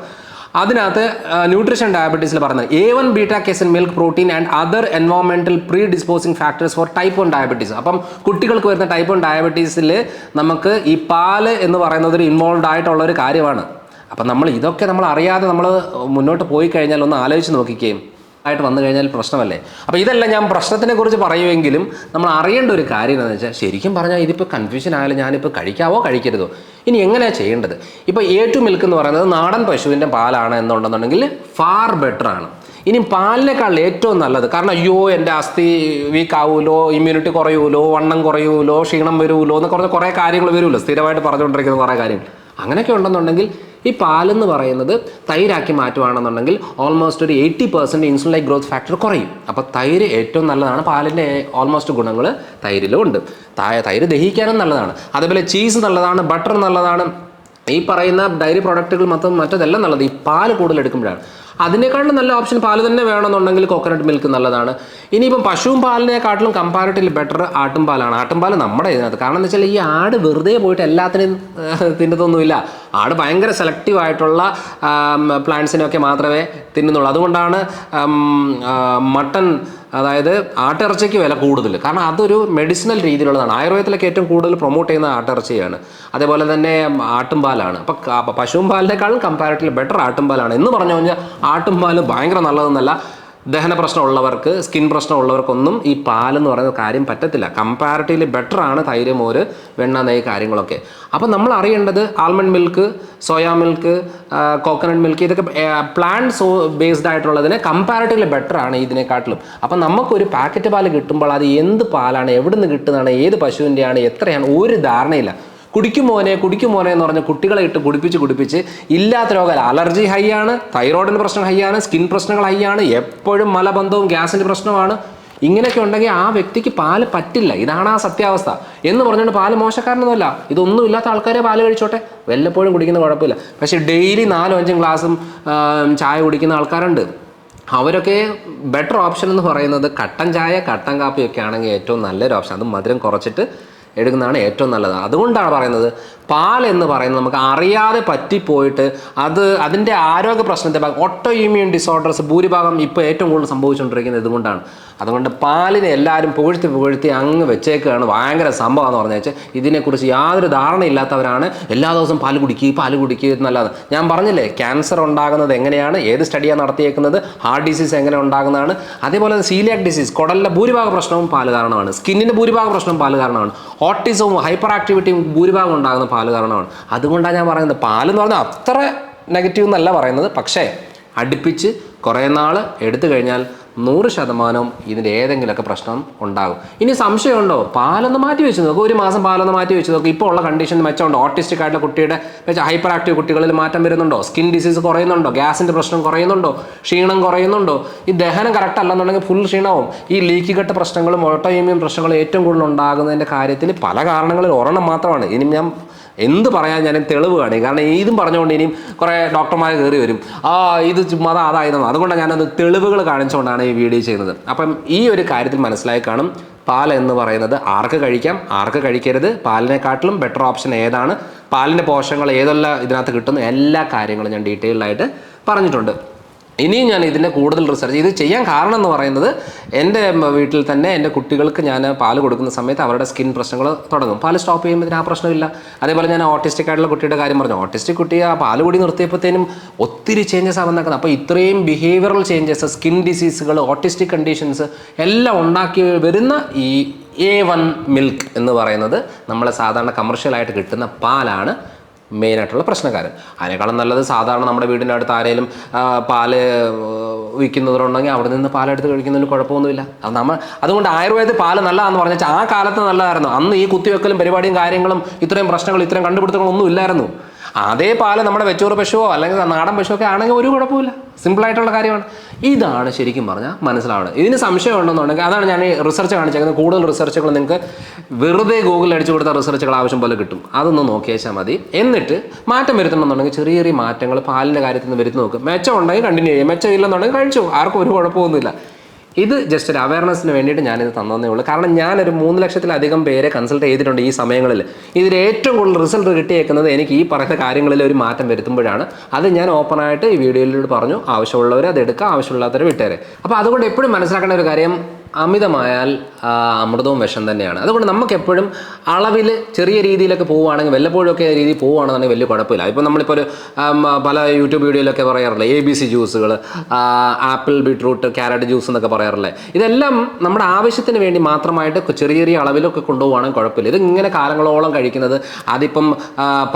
അതിനകത്ത് ന്യൂട്രീഷൻ ഡയബറ്റീസിൽ പറയുന്നത് A one beta casein milk protein and other എൻവോൺമെന്റൽ predisposing factors for type one diabetes അപ്പം കുട്ടികൾക്ക് വരുന്ന ടൈപ്പ് വൺ ഡയബറ്റീസിൽ നമുക്ക് ഈ പാൽ എന്ന് പറയുന്നത് ഒരു ഇൻവോൾവ് ആയിട്ടുള്ള ഒരു കാര്യമാണ്. അപ്പം നമ്മൾ ഇതൊക്കെ നമ്മൾ അറിയാതെ നമ്മൾ മുന്നോട്ട് പോയി കഴിഞ്ഞാൽ ഒന്ന് ആലോചിച്ച് നോക്കിക്കുകയും ആയിട്ട് വന്നു കഴിഞ്ഞാൽ പ്രശ്നമല്ലേ? അപ്പോൾ ഇതല്ല ഞാൻ പ്രശ്നത്തിനെ കുറിച്ച് പറയുമെങ്കിലും നമ്മൾ അറിയേണ്ട ഒരു കാര്യം എന്താണെന്ന് വെച്ചാൽ ശരിക്കും പറഞ്ഞാൽ ഇതിപ്പോൾ കൺഫ്യൂഷൻ ആയാലും ഞാനിപ്പോൾ കഴിക്കാവോ കഴിക്കരുതോ? ഇനി എങ്ങനെയാണ് ചെയ്യേണ്ടത്? ഇപ്പോൾ എ ടു മിൽക്ക് എന്ന് പറയുന്നത് നാടൻ പശുവിന്റെ പാലാണ് എന്നുണ്ടെന്നുണ്ടെങ്കിൽ ഫാർ ബെറ്റർ ആണ്. ഇനി പാലിനേക്കാൾ ഏറ്റവും നല്ലത് കാരണം അയ്യോ എന്റെ അസ്ഥി വീക്ക് ആവുമല്ലോ ഇമ്മ്യൂണിറ്റി കുറയൂലോ വണ്ണം കുറയൂലോ ക്ഷീണം വരുമല്ലോ എന്നൊക്കെ പറഞ്ഞ കുറേ കാര്യങ്ങൾ വരുമല്ലോ സ്ഥിരമായിട്ട് പറഞ്ഞുകൊണ്ടിരിക്കുന്ന കുറേ കാര്യങ്ങൾ അങ്ങനെയൊക്കെ ഉണ്ടെന്നുണ്ടെങ്കിൽ ഈ പാലെന്ന് പറയുന്നത് തൈരാക്കി മാറ്റുവാണെന്നുണ്ടെങ്കിൽ ഓൾമോസ്റ്റ് ഒരു eighty percent insulin growth factor കുറയും. അപ്പോൾ തൈര് ഏറ്റവും നല്ലതാണ്. പാലിന്റെ ഓൾമോസ്റ്റ് ഗുണങ്ങൾ തൈരിലും ഉണ്ട്. തൈര് ദഹിക്കാനും നല്ലതാണ്. അതേപോലെ ചീസ് നല്ലതാണ് ബട്ടർ നല്ലതാണ്. ഈ പറയുന്ന ഡയറി പ്രോഡക്റ്റുകൾ മൊത്തം മറ്റതെല്ലാം നല്ലത്. ഈ പാൽ കൂടുതൽ എടുക്കുമ്പോഴാണ്. അതിനേക്കാളും നല്ല ഓപ്ഷൻ പാൽ തന്നെ വേണമെന്നുണ്ടെങ്കിൽ കോക്കനട്ട് മിൽക്ക് നല്ലതാണ്. ഇനിയിപ്പം പശുവും പാലിനെക്കാട്ടിലും കമ്പാരിറ്റീവ് ബെറ്റർ ആട്ടും പാലാണ്. ആട്ടും പാൽ നമ്മുടെ ഇതിനകത്ത്. കാരണം എന്ന് വെച്ചാൽ ഈ ആട് വെറുതെ പോയിട്ട് എല്ലാത്തിനും തിന്നതൊന്നുമില്ല ആട് ഭയങ്കര സെലക്റ്റീവ് ആയിട്ടുള്ള പ്ലാന്റ്സിനൊക്കെ മാത്രമേ തിന്നുന്നുള്ളൂ. അതുകൊണ്ടാണ് മട്ടൺ അതായത് ആട്ടിറച്ചിക്ക് വില കൂടുതൽ. കാരണം അതൊരു മെഡിസിനൽ രീതിയിലുള്ളതാണ്. ആയുർവേദത്തിലൊക്കെ ഏറ്റവും കൂടുതൽ പ്രൊമോട്ട് ചെയ്യുന്ന ആട്ടിറച്ചിയാണ്. അതേപോലെ തന്നെ ആട്ടുംപാലാണ്. അപ്പം പശുവും പാലിനേക്കാളും കമ്പാരിറ്റീവ് ബെറ്റർ ആട്ടുംപാലാണ്. എന്ന് പറഞ്ഞു കഴിഞ്ഞാൽ ആട്ടുംപാൽ ഭയങ്കര നല്ലതെന്നല്ല. ദഹന പ്രശ്നമുള്ളവർക്ക് സ്കിൻ പ്രശ്നമുള്ളവർക്കൊന്നും ഈ പാലെന്ന് പറയുന്ന കാര്യം പറ്റത്തില്ല. കമ്പാരിറ്റീവ്ലി ബെറ്റർ ആണ് തൈര് മോര് വെണ്ണ നെയ്യ് കാര്യങ്ങളൊക്കെ. അപ്പോൾ നമ്മൾ അറിയേണ്ടത് almond milk soya milk coconut milk ഇതൊക്കെ പ്ലാന്റ് സോ ബേസ്ഡ് ആയിട്ടുള്ളതിന് കമ്പാരിറ്റീവ്ലി ബെറ്റർ ആണ് ഇതിനെക്കാട്ടിലും. അപ്പം നമുക്കൊരു പാക്കറ്റ് പാൽ കിട്ടുമ്പോൾ അത് എന്ത് പാലാണ് എവിടെ നിന്ന് കിട്ടുന്നതാണ് ഏത് പശുവിന്റെയാണ് എത്രയാണ് ഒരു ധാരണയില്ല. കുടിക്കും മോനെ കുടിക്കും മോനെ എന്ന് പറഞ്ഞ കുട്ടികളെ ഇട്ട് കുടിപ്പിച്ച് കുടിപ്പിച്ച് ഇല്ലാത്ത രോഗം അലർജി ഹൈ ആണ് തൈറോയിഡിന് പ്രശ്നം ഹൈ ആണ് സ്കിൻ പ്രശ്നങ്ങൾ ഹൈ ആണ് എപ്പോഴും മലബന്ധവും ഗ്യാസിന്റെ പ്രശ്നമാണ്. ഇങ്ങനെയൊക്കെ ഉണ്ടെങ്കിൽ ആ വ്യക്തിക്ക് പാൽ പറ്റില്ല. ഇതാണ് ആ സത്യാവസ്ഥ. എന്ന് പറഞ്ഞുകൊണ്ട് പാൽ മോശക്കാരനൊന്നുമല്ല. ഇതൊന്നും ഇല്ലാത്ത ആൾക്കാരെ പാൽ കഴിച്ചോട്ടെ. വല്ലപ്പോഴും കുടിക്കുന്ന കുഴപ്പമില്ല. പക്ഷേ ഡെയിലി നാലും അഞ്ചും ഗ്ലാസും ചായ കുടിക്കുന്ന ആൾക്കാരുണ്ട്. അവരൊക്കെ ബെറ്റർ ഓപ്ഷൻ എന്ന് പറയുന്നത് കട്ടൻ ചായ കട്ടൻ കാപ്പിയൊക്കെ ആണെങ്കിൽ ഏറ്റവും നല്ലൊരു ഓപ്ഷൻ അത് മധുരം കുറച്ചിട്ട് എടുക്കുന്നതാണ് ഏറ്റവും നല്ലത്. അതുകൊണ്ടാണ് പറയുന്നത് പാൽ എന്ന് പറയുന്നത് നമുക്ക് അറിയാതെ പറ്റിപ്പോയിട്ട് അത് അതിന്റെ ആരോഗ്യ പ്രശ്നത്തെ ഓട്ടോ ഇമ്മ്യൂൺ ഡിസോർഡേഴ്സ് ഭൂരിഭാഗം ഇപ്പോൾ ഏറ്റവും കൂടുതൽ സംഭവിച്ചുകൊണ്ടിരിക്കുന്നത് ഇതുകൊണ്ടാണ്. അതുകൊണ്ട് പാലിനെ എല്ലാവരും പുകഴ്ത്തി പുകഴ്ത്തി അങ്ങ് വെച്ചേക്കുകയാണ്. ഭയങ്കര സംഭവം എന്ന് പറഞ്ഞു വെച്ചാൽ ഇതിനെക്കുറിച്ച് യാതൊരു ധാരണയില്ലാത്തവരാണ് എല്ലാ ദിവസവും പാൽ കുടിക്കുക പാൽ കുടിക്കുക എന്നല്ലാതെ. ഞാൻ പറഞ്ഞില്ലേ ക്യാൻസർ ഉണ്ടാകുന്നത് എങ്ങനെയാണ് ഏത് സ്റ്റഡിയാണ് നടത്തിയേക്കുന്നത് ഹാർട്ട് ഡിസീസ് എങ്ങനെ ഉണ്ടാകുന്നതാണ്. അതേപോലെ സീലിയാക് ഡിസീസ് കുടലിലെ ഭൂരിഭാഗ പ്രശ്നവും പാൽ കാരണമാണ്. സ്കിന്നിന്റെ ഭൂരിഭാഗ പ്രശ്നവും പാൽ കാരണമാണ്. ഓട്ടിസവും ഹൈപ്പർ ആക്ടിവിറ്റിയും ഭൂരിഭാഗം ഉണ്ടാകുന്ന പാൽ കാരണമാണ്. അതുകൊണ്ടാണ് ഞാൻ പറയുന്നത്. പാലെന്ന് പറഞ്ഞാൽ അത്ര നെഗറ്റീവ് എന്നല്ല പറയുന്നത്. പക്ഷേ അടുപ്പിച്ച് കുറേ നാൾ എടുത്തു കഴിഞ്ഞാൽ നൂറ് ശതമാനവും ഇതിന്റെ ഏതെങ്കിലുമൊക്കെ പ്രശ്നം ഉണ്ടാകും. ഇനി സംശയമുണ്ടോ? പാലൊന്ന് മാറ്റി വെച്ച് നോക്കും. ഒരു മാസം പാലൊന്ന് മാറ്റി വെച്ച് നോക്കും. ഇപ്പോൾ ഉള്ള കണ്ടീഷൻ മെച്ചമുണ്ടോ? ഓട്ടിസ്റ്റിക് ആയിട്ടുള്ള കുട്ടിയുടെ ഹൈപ്പർ ആക്റ്റീവ് കുട്ടികളിൽ മാറ്റം വരുന്നുണ്ടോ? സ്കിൻ ഡിസീസ് കുറയുന്നുണ്ടോ? ഗ്യാസിന്റെ പ്രശ്നം കുറയുന്നുണ്ടോ? ക്ഷീണം കുറയുന്നുണ്ടോ? ഈ ദഹനം കറക്റ്റ് അല്ലെന്നുണ്ടെങ്കിൽ ഫുൾ ക്ഷീണവും ഈ ലീക്ക് പ്രശ്നങ്ങളും ഓട്ടോയിമ്യൂൺ പ്രശ്നങ്ങളും ഏറ്റവും കൂടുതൽ ഉണ്ടാകുന്നതിന്റെ കാര്യത്തിൽ പല കാരണങ്ങളിൽ ഒരെണ്ണം മാത്രമാണ്. ഇനി ഞാൻ എന്ത് പറയാൻ ഞാൻ തെളിവ് കാണി. കാരണം ഇതും പറഞ്ഞുകൊണ്ട് ഇനിയും കുറേ ഡോക്ടർമാർ കയറി വരും. ആ ഇത് മത അതായിരുന്നു അതുകൊണ്ടാണ് ഞാനത് തെളിവുകൾ കാണിച്ചുകൊണ്ടാണ് ഈ വീഡിയോ ചെയ്യുന്നത്. അപ്പം ഈ ഒരു കാര്യത്തിൽ മനസ്സിലായി കാണും. പാൽ എന്ന് പറയുന്നത് ആർക്ക് കഴിക്കാം? ആർക്ക് കഴിക്കരുത്? പാലിനെക്കാട്ടിലും ബെറ്റർ ഓപ്ഷൻ ഏതാണ്? പാലിന്റെ പോഷകങ്ങൾ ഏതെല്ലാം ഇതിനകത്ത് കിട്ടുന്നു? എല്ലാ കാര്യങ്ങളും ഞാൻ ഡീറ്റെയിൽഡായിട്ട് പറഞ്ഞിട്ടുണ്ട്. ഇനിയും ഞാൻ ഇതിന്റെ കൂടുതൽ റിസർച്ച് ഇത് ചെയ്യാൻ കാരണം എന്ന് പറയുന്നത് എന്റെ വീട്ടിൽ തന്നെ എന്റെ കുട്ടികൾക്ക് ഞാൻ പാൽ കൊടുക്കുന്ന സമയത്ത് അവരുടെ സ്കിൻ പ്രശ്നങ്ങൾ തുടങ്ങും. പാൽ സ്റ്റോപ്പ് ചെയ്യുമ്പോൾ ആ പ്രശ്നമില്ല. അതേപോലെ ഞാൻ ഓട്ടിസ്റ്റിക് ആയിട്ടുള്ള കുട്ടിയുടെ കാര്യം പറഞ്ഞു. ഓട്ടിസ്റ്റിക് കുട്ടി ആ പാൽ കൂടി നിർത്തിയപ്പോഴത്തേനും ഒത്തിരി ചേഞ്ചസ് ആവാൻ നടക്കുന്നത് അപ്പോൾ ഇത്രയും ബിഹേവിയറൽ ചേഞ്ചസ് സ്കിൻ ഡിസീസുകൾ ഓട്ടിസ്റ്റിക് കണ്ടീഷൻസ് എല്ലാം ഉണ്ടാക്കി വരുന്ന ഈ എ വൺ മിൽക്ക് എന്ന് പറയുന്നത് നമ്മൾ സാധാരണ കമർഷ്യലായിട്ട് കിട്ടുന്ന പാലാണ്. മെയിനായിട്ടുള്ള പ്രശ്നക്കാരൻ. അതിനേക്കാളും നല്ലത് സാധാരണ നമ്മുടെ വീടിന്റെ അടുത്ത് ആരെങ്കിലും പാൽ വിൽക്കുന്നവരുണ്ടെങ്കിൽ അവിടെ നിന്ന് പാലെടുത്ത് കഴിക്കുന്നതിന് കുഴപ്പമൊന്നുമില്ല. അത് നമ്മൾ അതുകൊണ്ട് ആയുർവേദത്തിൽ പാൽ നല്ലതാണെന്ന് പറഞ്ഞാൽ ആ കാലത്ത് നല്ലതായിരുന്നു. അന്ന് ഈ കുത്തിവെക്കലും പരിപാടിയും കാര്യങ്ങളും ഇത്രയും പ്രശ്നങ്ങളും ഇത്രയും കണ്ടുപിടുത്തങ്ങളൊന്നും ഇല്ലായിരുന്നു. അതേ പാൽ നമ്മുടെ വെച്ചൂർ പശുവോ അല്ലെങ്കിൽ നാടൻ പശുവോ ഒക്കെ ആണെങ്കിൽ ഒരു കുഴപ്പമില്ല സിമ്പിളായിട്ടുള്ള കാര്യമാണ്. ഇതാണ് ശരിക്കും പറഞ്ഞാൽ മനസ്സിലാവുന്നത് ഇതിന് സംശയം ഉണ്ടെന്നുണ്ടെങ്കിൽ അതാണ് ഞാൻ റിസർച്ച് കാണിച്ചേക്കുന്നത്. കൂടുതൽ റിസർച്ചുകൾ നിങ്ങൾക്ക് വെറുതെ ഗൂഗിളിൽ അടിച്ചു കൊടുത്ത റിസർച്ചുകൾ ആവശ്യം പോലെ കിട്ടും. അതൊന്ന് നോക്കിയേച്ചാൽ മതി. എന്നിട്ട് മാറ്റം വരുത്തണമെന്നുണ്ടെങ്കിൽ ചെറിയ ചെറിയ മാറ്റങ്ങൾ പാലിന്റെ കാര്യത്തിൽ നിന്ന് വരുത്തി നോക്കും. മെച്ചം ഉണ്ടെങ്കിൽ കണ്ടിന്യൂ ചെയ്യും മെച്ചം ഇല്ലെന്നുണ്ടെങ്കിൽ കഴിച്ചു. ആർക്കും ഒരു കുഴപ്പമൊന്നുമില്ല. ഇത് ജസ്റ്റ് ഒരു അവയർനെസ്സിന് വേണ്ടിയിട്ട് ഞാനിത് തന്നതേ ഉള്ളൂ. കാരണം ഞാനൊരു മൂന്ന് ലക്ഷത്തിലധികം പേരെ കൺസൾട്ട് ചെയ്തിട്ടുണ്ട് ഈ സമയങ്ങളിൽ. ഇതിൽ ഏറ്റവും കൂടുതൽ റിസൾട്ട് കിട്ടിയേക്കുന്നത് എനിക്ക് ഈ പറയുന്ന കാര്യങ്ങളിൽ ഒരു മാറ്റം വരുത്തുമ്പോഴാണ്. അത് ഞാൻ ഓപ്പണായിട്ട് ഈ വീഡിയോയിലൂടെ പറഞ്ഞു. ആവശ്യമുള്ളവർ അത് എടുക്കുക ആവശ്യമില്ലാത്തവർ വിട്ടേരെ. അപ്പോൾ അതുകൊണ്ട് എപ്പോഴും മനസ്സിലാക്കേണ്ട ഒരു കാര്യം അമിതമായാൽ അമൃതവും വിഷം തന്നെയാണ്. അതുകൊണ്ട് നമുക്ക് എപ്പോഴും അളവിൽ ചെറിയ രീതിയിലൊക്കെ പോവുകയാണെങ്കിൽ വല്ലപ്പോഴൊക്കെ രീതിയിൽ പോവുകയാണെന്നുണ്ടെങ്കിൽ വലിയ കുഴപ്പമില്ല. ഇപ്പോൾ നമ്മളിപ്പോൾ ഒരു പല യൂട്യൂബ് വീഡിയോയിലൊക്കെ പറയാറില്ലേ എ ബി സി ജ്യൂസുകൾ ആപ്പിൾ ബീട്രൂട്ട് ക്യാരറ്റ് ജ്യൂസ് എന്നൊക്കെ പറയാറില്ലേ. ഇതെല്ലാം നമ്മുടെ ആവശ്യത്തിന് വേണ്ടി മാത്രമായിട്ട് ചെറിയ ചെറിയ അളവിലൊക്കെ കൊണ്ടുപോകുകയാണെങ്കിൽ കുഴപ്പമില്ല. ഇത് ഇങ്ങനെ കാലങ്ങളോളം കഴിക്കുന്നത് അതിപ്പം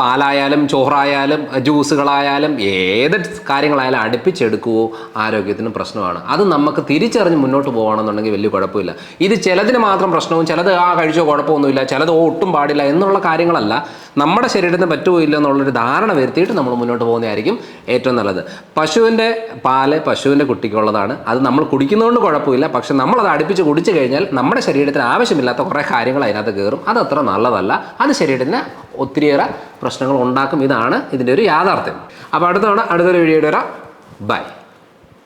പാലായാലും ചോറായാലും ജ്യൂസുകളായാലും ഏത് കാര്യങ്ങളായാലും അടുപ്പിച്ചെടുക്കുവോ ആരോഗ്യത്തിന് പ്രശ്നമാണ്. അത് നമുക്ക് തിരിച്ചറിഞ്ഞ് മുന്നോട്ട് പോകുകയാണെന്നുണ്ടെങ്കിൽ വലിയ കുഴപ്പമില്ല. ഇത് ചിലതിന് മാത്രം പ്രശ്നവും ചിലത് ആ കഴിച്ചോ കുഴപ്പമൊന്നുമില്ല ചിലത് ഒട്ടും പാടില്ല എന്നുള്ള കാര്യങ്ങളല്ല. നമ്മുടെ ശരീരത്തിന് പറ്റുമോ ഇല്ല എന്നുള്ളൊരു ധാരണ വരുത്തിയിട്ട് നമ്മൾ മുന്നോട്ട് പോകുന്നതായിരിക്കും ഏറ്റവും നല്ലത്. പശുവിന്റെ പാൽ പശുവിന്റെ കുട്ടിക്കുള്ളതാണ്. അത് നമ്മൾ കുടിക്കുന്നതുകൊണ്ട് കുഴപ്പമില്ല. പക്ഷെ നമ്മളത് അടുപ്പിച്ച് കുടിച്ചു കഴിഞ്ഞാൽ നമ്മുടെ ശരീരത്തിന് ആവശ്യമില്ലാത്ത കുറേ കാര്യങ്ങൾ അതിനകത്ത് കയറും. അത് അത്ര നല്ലതല്ല. അത് ശരീരത്തിന് ഒത്തിരിയേറെ പ്രശ്നങ്ങൾ ഉണ്ടാക്കും. ഇതാണ് ഇതിന്റെ ഒരു യാഥാർത്ഥ്യം. അപ്പോൾ അടുത്ത തവണ അടുത്തൊരു വീഡിയോയുടെ വരാം. ബൈ.